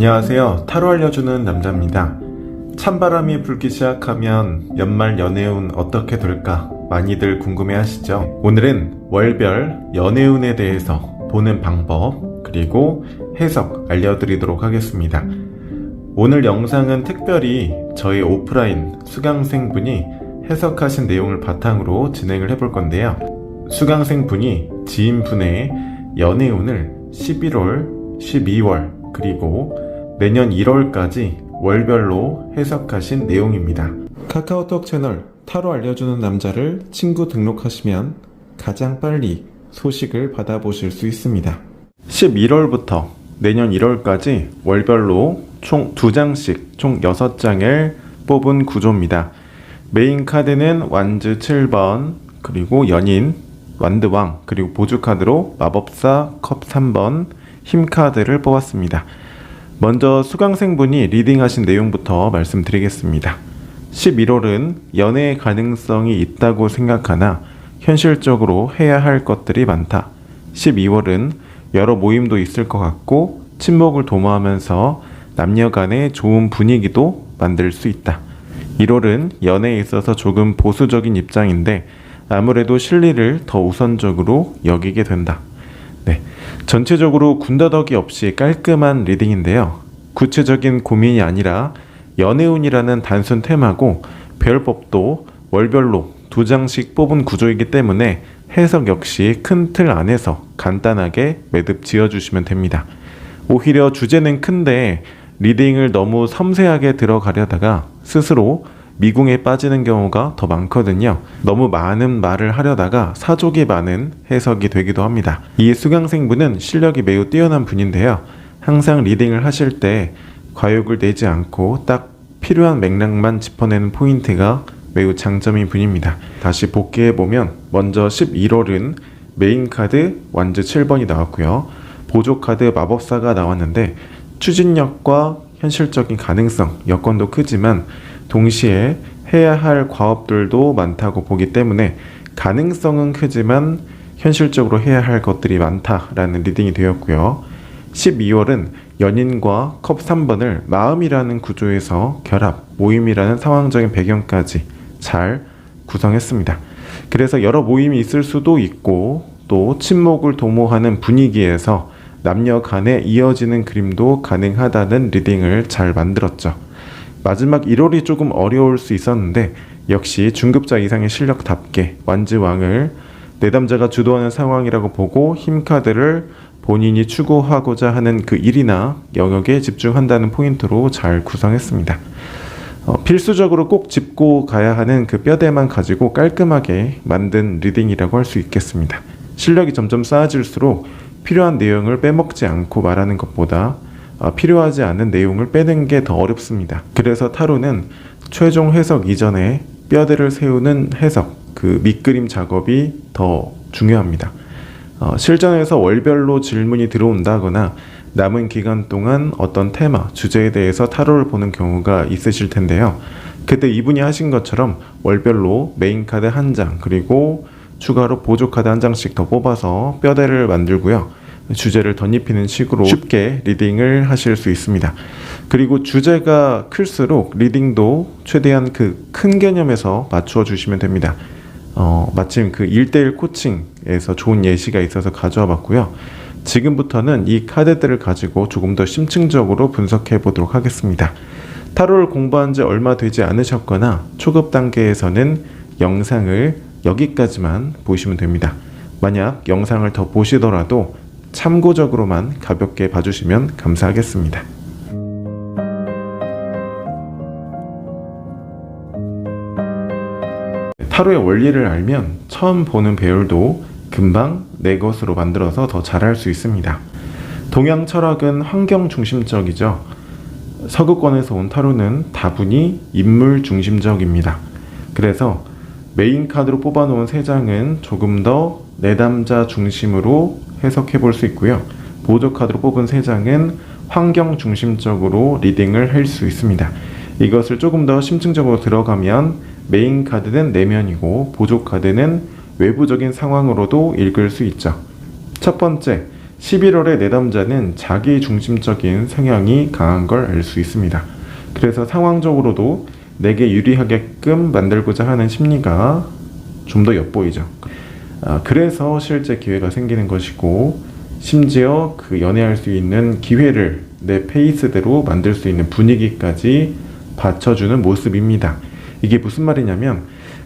안녕하세요. 타로 알려주는 남자입니다. 찬바람이 불기 시작하면 연말 연애운 어떻게 될까 많이들 궁금해 하시죠? 오늘은 월별 연애운에 대해서 보는 방법 그리고 해석 알려드리도록 하겠습니다. 오늘 영상은 특별히 저희 오프라인 수강생분이 해석하신 내용을 바탕으로 진행을 해볼 건데요. 수강생분이 지인분의 연애운을 11월, 12월, 그리고 내년 1월까지 월별로 해석하신 내용입니다. 카카오톡 채널 타로 알려주는 남자를 친구 등록하시면 가장 빨리 소식을 받아보실 수 있습니다. 11월부터 내년 1월까지 월별로 총 2장씩 총 6장을 뽑은 구조입니다. 메인 카드는 완즈 7번, 그리고 연인, 완드왕, 그리고 보조 카드로 마법사 컵 3번, 힘 카드를 뽑았습니다. 먼저 수강생분이 리딩하신 내용부터 말씀드리겠습니다. 11월은 연애의 가능성이 있다고 생각하나 현실적으로 해야 할 것들이 많다. 12월은 여러 모임도 있을 것 같고 친목을 도모하면서 남녀 간의 좋은 분위기도 만들 수 있다. 1월은 연애에 있어서 조금 보수적인 입장인데 아무래도 실리를 더 우선적으로 여기게 된다. 네. 전체적으로 군더더기 없이 깔끔한 리딩인데요. 구체적인 고민이 아니라 연애운이라는 단순 테마고 별법도 월별로 두 장씩 뽑은 구조이기 때문에 해석 역시 큰 틀 안에서 간단하게 매듭 지어주시면 됩니다. 오히려 주제는 큰데 리딩을 너무 섬세하게 들어가려다가 스스로 미궁에 빠지는 경우가 더 많거든요. 너무 많은 말을 하려다가 사족이 많은 해석이 되기도 합니다. 이 수강생분은 실력이 매우 뛰어난 분인데요. 항상 리딩을 하실 때 과욕을 내지 않고 딱 필요한 맥락만 짚어내는 포인트가 매우 장점인 분입니다. 다시 복귀해 보면 먼저 11월은 메인 카드 완즈 7번이 나왔고요. 보조 카드 마법사가 나왔는데 추진력과 현실적인 가능성 여건도 크지만 동시에 해야 할 과업들도 많다고 보기 때문에 가능성은 크지만 현실적으로 해야 할 것들이 많다라는 리딩이 되었고요. 12월은 연인과 컵 3번을 마음이라는 구조에서 결합, 모임이라는 상황적인 배경까지 잘 구성했습니다. 그래서 여러 모임이 있을 수도 있고 또 친목을 도모하는 분위기에서 남녀 간에 이어지는 그림도 가능하다는 리딩을 잘 만들었죠. 마지막 1월이 조금 어려울 수 있었는데 역시 중급자 이상의 실력답게 완즈왕을 내담자가 주도하는 상황이라고 보고 힘 카드를 본인이 추구하고자 하는 그 일이나 영역에 집중한다는 포인트로 잘 구성했습니다. 어, 필수적으로 꼭 짚고 가야 하는 그 뼈대만 가지고 깔끔하게 만든 리딩이라고 할 수 있겠습니다. 실력이 점점 쌓아질수록 필요한 내용을 빼먹지 않고 말하는 것보다 어, 필요하지 않은 내용을 빼는 게 더 어렵습니다. 그래서 타로는 최종 해석 이전에 뼈대를 세우는 해석, 그 밑그림 작업이 더 중요합니다. 어, 실전에서 월별로 질문이 들어온다거나 남은 기간 동안 어떤 테마, 주제에 대해서 타로를 보는 경우가 있으실 텐데요. 그때 이분이 하신 것처럼 월별로 메인 카드 한 장, 그리고 추가로 보조 카드 한 장씩 더 뽑아서 뼈대를 만들고요. 주제를 덧입히는 식으로 쉽게 리딩을 하실 수 있습니다. 그리고 주제가 클수록 리딩도 최대한 그 큰 개념에서 맞추어 주시면 됩니다. 어, 마침 그 1대1 코칭에서 좋은 예시가 있어서 가져와 봤고요. 지금부터는 이 카드들을 가지고 조금 더 심층적으로 분석해 보도록 하겠습니다. 타로를 공부한 지 얼마 되지 않으셨거나 초급 단계에서는 영상을 여기까지만 보시면 됩니다. 만약 영상을 더 보시더라도 참고적으로만 가볍게 봐주시면 감사하겠습니다. 타로의 원리를 알면 처음 보는 배열도 금방 내 것으로 만들어서 더 잘할 수 있습니다. 동양 철학은 환경 중심적이죠. 서구권에서 온 타로는 다분히 인물 중심적입니다. 그래서 메인 카드로 뽑아놓은 세 장은 조금 더 내담자 중심으로 해석해 볼 수 있고요. 보조 카드로 뽑은 세 장은 환경 중심적으로 리딩을 할 수 있습니다. 이것을 조금 더 심층적으로 들어가면 메인 카드는 내면이고 보조 카드는 외부적인 상황으로도 읽을 수 있죠. 첫 번째, 11월의 내담자는 자기 중심적인 성향이 강한 걸 알 수 있습니다. 그래서 상황적으로도 내게 유리하게끔 만들고자 하는 심리가 좀 더 엿보이죠. 아, 그래서 실제 기회가 생기는 것이고 심지어 그 연애할 수 있는 기회를 내 페이스대로 만들 수 있는 분위기까지 받쳐주는 모습입니다. 이게 무슨 말이냐면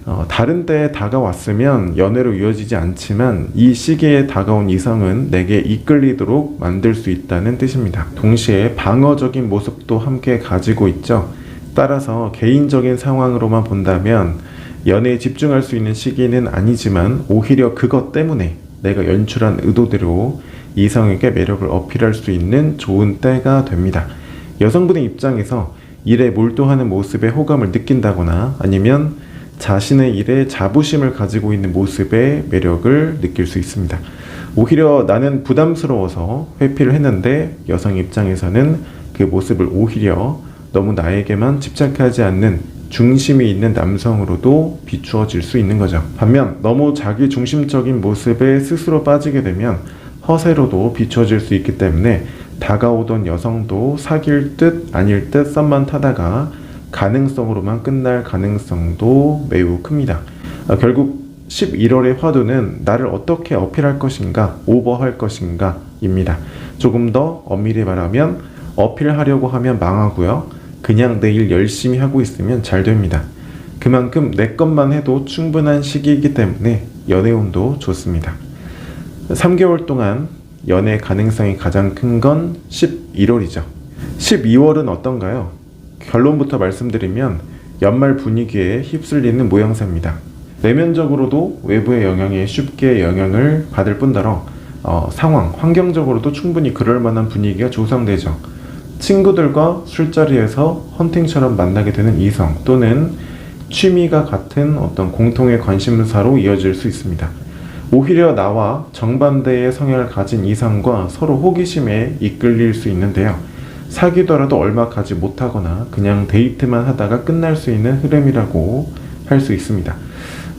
어, 다른 때에 다가왔으면 연애로 이어지지 않지만 이 시기에 다가온 이성은 내게 이끌리도록 만들 수 있다는 뜻입니다. 동시에 방어적인 모습도 함께 가지고 있죠. 따라서 개인적인 상황으로만 본다면 연애에 집중할 수 있는 시기는 아니지만 오히려 그것 때문에 내가 연출한 의도대로 이성에게 매력을 어필할 수 있는 좋은 때가 됩니다. 여성분의 입장에서 일에 몰두하는 모습에 호감을 느낀다거나 아니면 자신의 일에 자부심을 가지고 있는 모습에 매력을 느낄 수 있습니다. 오히려 나는 부담스러워서 회피를 했는데 여성 입장에서는 그 모습을 오히려 너무 나에게만 집착하지 않는 중심이 있는 남성으로도 비추어질 수 있는 거죠. 반면 너무 자기 중심적인 모습에 스스로 빠지게 되면 허세로도 비춰질 수 있기 때문에 다가오던 여성도 사귈 듯 아닐 듯 썸만 타다가 가능성으로만 끝날 가능성도 매우 큽니다. 아, 결국 11월의 화두는 나를 어떻게 어필할 것인가, 오버할 것인가 입니다. 조금 더 엄밀히 말하면 어필하려고 하면 망하고요. 그냥 내 일 열심히 하고 있으면 잘 됩니다. 그만큼 내 것만 해도 충분한 시기이기 때문에 연애운도 좋습니다. 3개월 동안 연애 가능성이 가장 큰 건 11월이죠. 12월은 어떤가요? 결론부터 말씀드리면 연말 분위기에 휩쓸리는 모양새입니다. 내면적으로도 외부의 영향에 쉽게 영향을 받을 뿐더러 어, 상황, 환경적으로도 충분히 그럴 만한 분위기가 조성되죠. 친구들과 술자리에서 헌팅처럼 만나게 되는 이성 또는 취미가 같은 어떤 공통의 관심사로 이어질 수 있습니다. 오히려 나와 정반대의 성향을 가진 이성과 서로 호기심에 이끌릴 수 있는데요. 사귀더라도 얼마 가지 못하거나 그냥 데이트만 하다가 끝날 수 있는 흐름이라고 할 수 있습니다.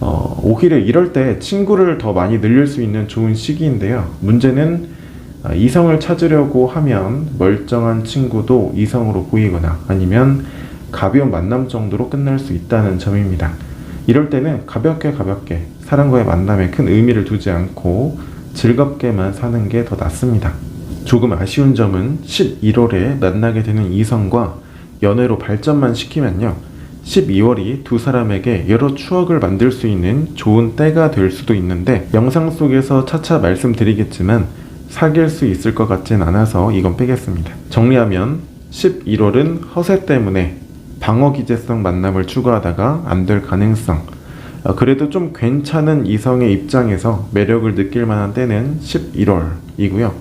어, 오히려 이럴 때 친구를 더 많이 늘릴 수 있는 좋은 시기인데요. 문제는 아, 이성을 찾으려고 하면 멀쩡한 친구도 이성으로 보이거나 아니면 가벼운 만남 정도로 끝날 수 있다는 점입니다. 이럴 때는 가볍게 가볍게 사람과의 만남에 큰 의미를 두지 않고 즐겁게만 사는 게 더 낫습니다. 조금 아쉬운 점은 11월에 만나게 되는 이성과 연애로 발전만 시키면요. 12월이 두 사람에게 여러 추억을 만들 수 있는 좋은 때가 될 수도 있는데 영상 속에서 차차 말씀드리겠지만 사귈 수 있을 것 같진 않아서 이건 빼겠습니다. 정리하면 11월은 허세 때문에 방어 기제성 만남을 추구하다가 안 될 가능성 어, 그래도 좀 괜찮은 이성의 입장에서 매력을 느낄 만한 때는 11월이고요.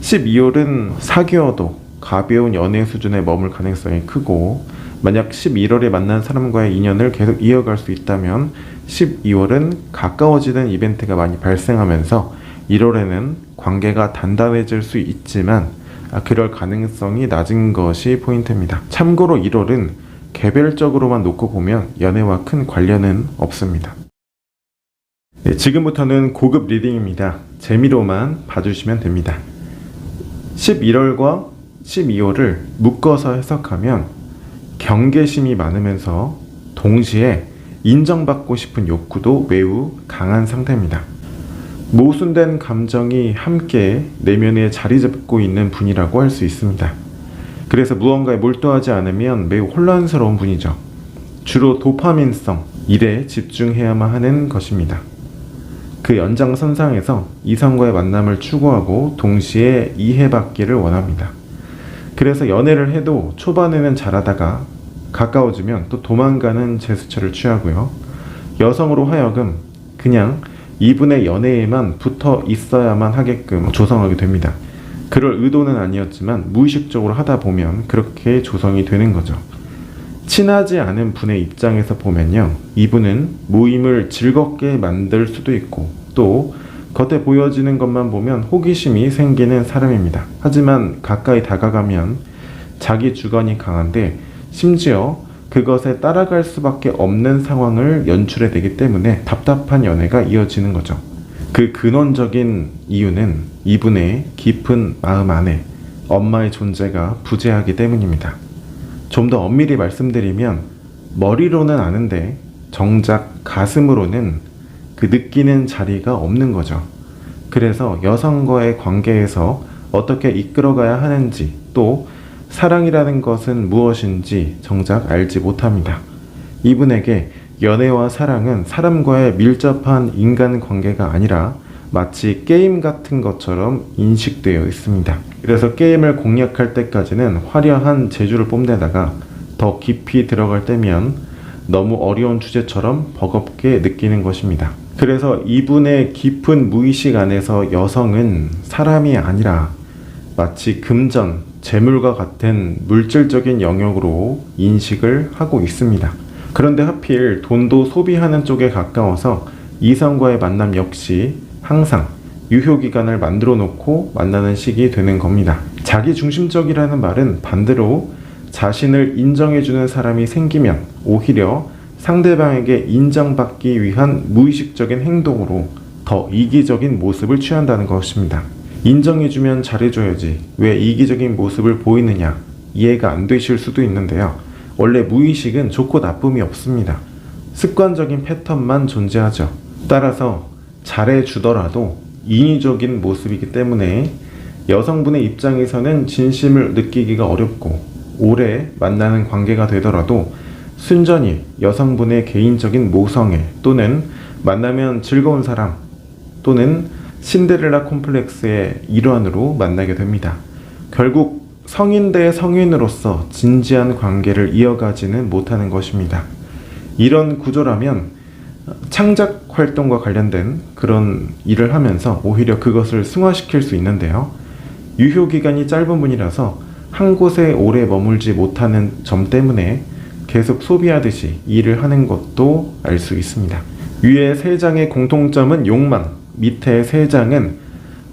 12월은 사귀어도 가벼운 연애 수준에 머물 가능성이 크고 만약 11월에 만난 사람과의 인연을 계속 이어갈 수 있다면 12월은 가까워지는 이벤트가 많이 발생하면서 1월에는 관계가 단단해질 수 있지만 아, 그럴 가능성이 낮은 것이 포인트입니다. 참고로 1월은 개별적으로만 놓고 보면 연애와 큰 관련은 없습니다. 네, 지금부터는 고급 리딩입니다. 재미로만 봐주시면 됩니다. 11월과 12월을 묶어서 해석하면 경계심이 많으면서 동시에 인정받고 싶은 욕구도 매우 강한 상태입니다. 모순된 감정이 함께 내면에 자리 잡고 있는 분이라고 할 수 있습니다. 그래서 무언가에 몰두하지 않으면 매우 혼란스러운 분이죠. 주로 도파민성, 일에 집중해야만 하는 것입니다. 그 연장선상에서 이성과의 만남을 추구하고 동시에 이해받기를 원합니다. 그래서 연애를 해도 초반에는 잘하다가 가까워지면 또 도망가는 제스처를 취하고요. 여성으로 하여금 그냥 이분의 연애에만 붙어 있어야만 하게끔 조성하게 됩니다. 그럴 의도는 아니었지만 무의식적으로 하다 보면 그렇게 조성이 되는 거죠. 친하지 않은 분의 입장에서 보면요. 이분은 모임을 즐겁게 만들 수도 있고 또 겉에 보여지는 것만 보면 호기심이 생기는 사람입니다. 하지만 가까이 다가가면 자기 주관이 강한데 심지어 그것에 따라갈 수밖에 없는 상황을 연출해 내기 때문에 답답한 연애가 이어지는 거죠. 그 근원적인 이유는 이분의 깊은 마음 안에 엄마의 존재가 부재하기 때문입니다. 좀 더 엄밀히 말씀드리면 머리로는 아는데 정작 가슴으로는 그 느끼는 자리가 없는 거죠. 그래서 여성과의 관계에서 어떻게 이끌어가야 하는지 또 사랑이라는 것은 무엇인지 정작 알지 못합니다. 이분에게 연애와 사랑은 사람과의 밀접한 인간 관계가 아니라 마치 게임 같은 것처럼 인식되어 있습니다. 그래서 게임을 공략할 때까지는 화려한 재주를 뽐내다가 더 깊이 들어갈 때면 너무 어려운 주제처럼 버겁게 느끼는 것입니다. 그래서 이분의 깊은 무의식 안에서 여성은 사람이 아니라 마치 금전, 재물과 같은 물질적인 영역으로 인식을 하고 있습니다. 그런데 하필 돈도 소비하는 쪽에 가까워서 이성과의 만남 역시 항상 유효기간을 만들어 놓고 만나는 식이 되는 겁니다. 자기 중심적이라는 말은 반대로 자신을 인정해주는 사람이 생기면 오히려 상대방에게 인정받기 위한 무의식적인 행동으로 더 이기적인 모습을 취한다는 것입니다. 인정해주면 잘해줘야지 왜 이기적인 모습을 보이느냐 이해가 안 되실 수도 있는데요. 원래 무의식은 좋고 나쁨이 없습니다. 습관적인 패턴만 존재하죠. 따라서 잘해주더라도 인위적인 모습이기 때문에 여성분의 입장에서는 진심을 느끼기가 어렵고 오래 만나는 관계가 되더라도 순전히 여성분의 개인적인 모성애 또는 만나면 즐거운 사람 또는 신데렐라 콤플렉스의 일환으로 만나게 됩니다. 결국 성인 대 성인으로서 진지한 관계를 이어가지는 못하는 것입니다. 이런 구조라면 창작 활동과 관련된 그런 일을 하면서 오히려 그것을 승화시킬 수 있는데요. 유효 기간이 짧은 분이라서 한 곳에 오래 머물지 못하는 점 때문에 계속 소비하듯이 일을 하는 것도 알 수 있습니다. 위에 세 장의 공통점은 욕망, 밑에 세 장은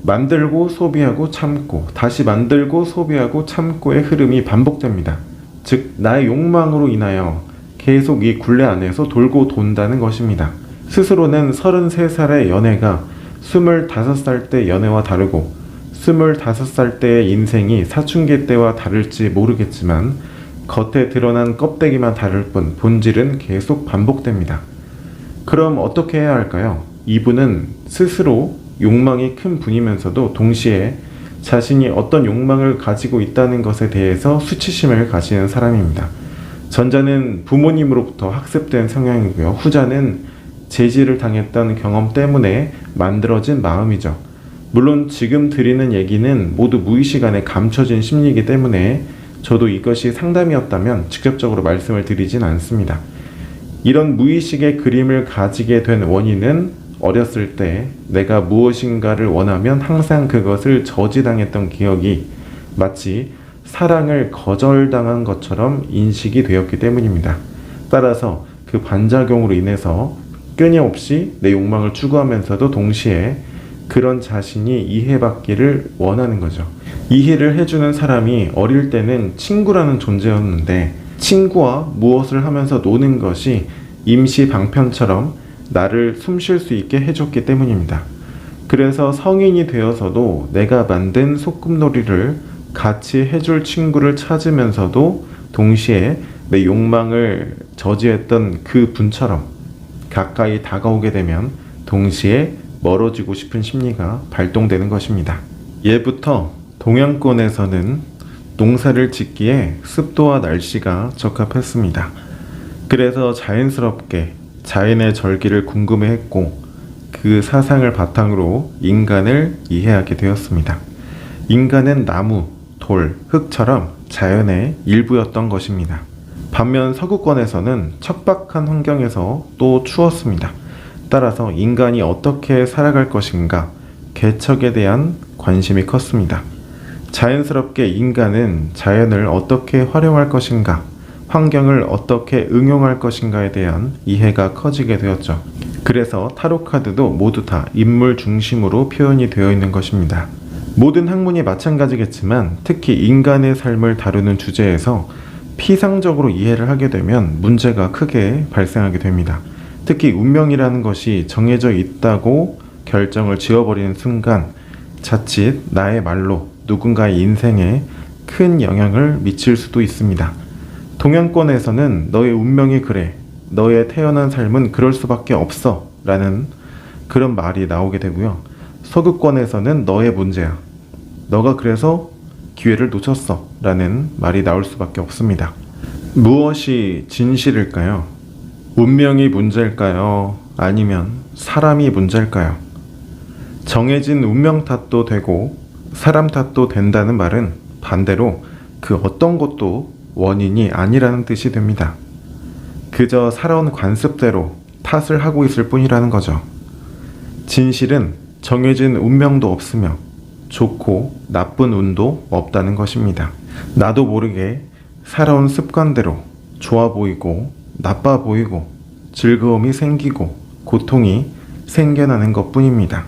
만들고 소비하고 참고 다시 만들고 소비하고 참고의 흐름이 반복됩니다. 즉 나의 욕망으로 인하여 계속 이 굴레 안에서 돌고 돈다는 것입니다. 스스로는 33살의 연애가 25살 때 연애와 다르고 25살 때의 인생이 사춘기 때와 다를지 모르겠지만 겉에 드러난 껍데기만 다를 뿐 본질은 계속 반복됩니다. 그럼 어떻게 해야 할까요? 이분은 스스로 욕망이 큰 분이면서도 동시에 자신이 어떤 욕망을 가지고 있다는 것에 대해서 수치심을 가지는 사람입니다. 전자는 부모님으로부터 학습된 성향이고요. 후자는 제지를 당했던 경험 때문에 만들어진 마음이죠. 물론 지금 드리는 얘기는 모두 무의식 안에 감춰진 심리이기 때문에 저도 이것이 상담이었다면 직접적으로 말씀을 드리진 않습니다. 이런 무의식의 그림을 가지게 된 원인은 어렸을 때 내가 무엇인가를 원하면 항상 그것을 저지당했던 기억이 마치 사랑을 거절당한 것처럼 인식이 되었기 때문입니다. 따라서 그 반작용으로 인해서 끊임없이 내 욕망을 추구하면서도 동시에 그런 자신이 이해받기를 원하는 거죠. 이해를 해주는 사람이 어릴 때는 친구라는 존재였는데 친구와 무엇을 하면서 노는 것이 임시 방편처럼 나를 숨 쉴 수 있게 해줬기 때문입니다. 그래서 성인이 되어서도 내가 만든 소꿉놀이를 같이 해줄 친구를 찾으면서도 동시에 내 욕망을 저지했던 그 분처럼 가까이 다가오게 되면 동시에 멀어지고 싶은 심리가 발동되는 것입니다. 예부터 동양권에서는 농사를 짓기에 습도와 날씨가 적합했습니다. 그래서 자연스럽게 자연의 절기를 궁금해했고 그 사상을 바탕으로 인간을 이해하게 되었습니다. 인간은 나무, 돌, 흙처럼 자연의 일부였던 것입니다. 반면 서구권에서는 척박한 환경에서 또 추웠습니다. 따라서 인간이 어떻게 살아갈 것인가 개척에 대한 관심이 컸습니다. 자연스럽게 인간은 자연을 어떻게 활용할 것인가, 환경을 어떻게 응용할 것인가에 대한 이해가 커지게 되었죠. 그래서 타로 카드도 모두 다 인물 중심으로 표현이 되어 있는 것입니다. 모든 학문이 마찬가지겠지만 특히 인간의 삶을 다루는 주제에서 피상적으로 이해를 하게 되면 문제가 크게 발생하게 됩니다. 특히 운명이라는 것이 정해져 있다고 결정을 지어버리는 순간 자칫 나의 말로 누군가의 인생에 큰 영향을 미칠 수도 있습니다. 동양권에서는 너의 운명이 그래. 너의 태어난 삶은 그럴 수밖에 없어. 라는 그런 말이 나오게 되고요. 서구권에서는 너의 문제야. 너가 그래서 기회를 놓쳤어. 라는 말이 나올 수밖에 없습니다. 무엇이 진실일까요? 운명이 문제일까요? 아니면 사람이 문제일까요? 정해진 운명 탓도 되고 사람 탓도 된다는 말은 반대로 그 어떤 것도 원인이 아니라는 뜻이 됩니다. 그저 살아온 관습대로 탓을 하고 있을 뿐이라는 거죠. 진실은 정해진 운명도 없으며 좋고 나쁜 운도 없다는 것입니다. 나도 모르게 살아온 습관대로 좋아 보이고 나빠 보이고 즐거움이 생기고 고통이 생겨나는 것 뿐입니다.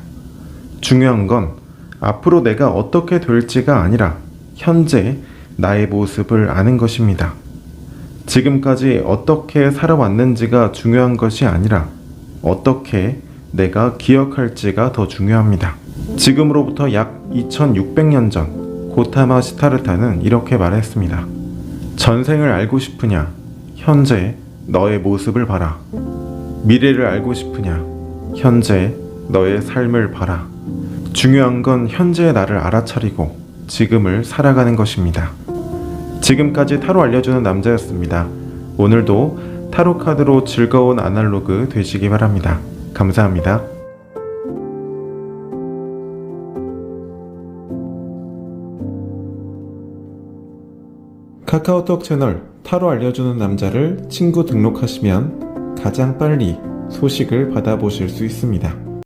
중요한 건 앞으로 내가 어떻게 될지가 아니라 현재 나의 모습을 아는 것입니다. 지금까지 어떻게 살아왔는지가 중요한 것이 아니라 어떻게 내가 기억할지가 더 중요합니다. 지금으로부터 약 2600년 전 고타마 시타르타는 이렇게 말했습니다. 전생을 알고 싶으냐? 현재 너의 모습을 봐라. 미래를 알고 싶으냐? 현재 너의 삶을 봐라. 중요한 건 현재의 나를 알아차리고 지금을 살아가는 것입니다. 지금까지 타로 알려주는 남자였습니다. 오늘도 타로 카드로 즐거운 아날로그 되시기 바랍니다. 감사합니다. 카카오톡 채널 타로 알려주는 남자를 친구 등록하시면 가장 빨리 소식을 받아보실 수 있습니다.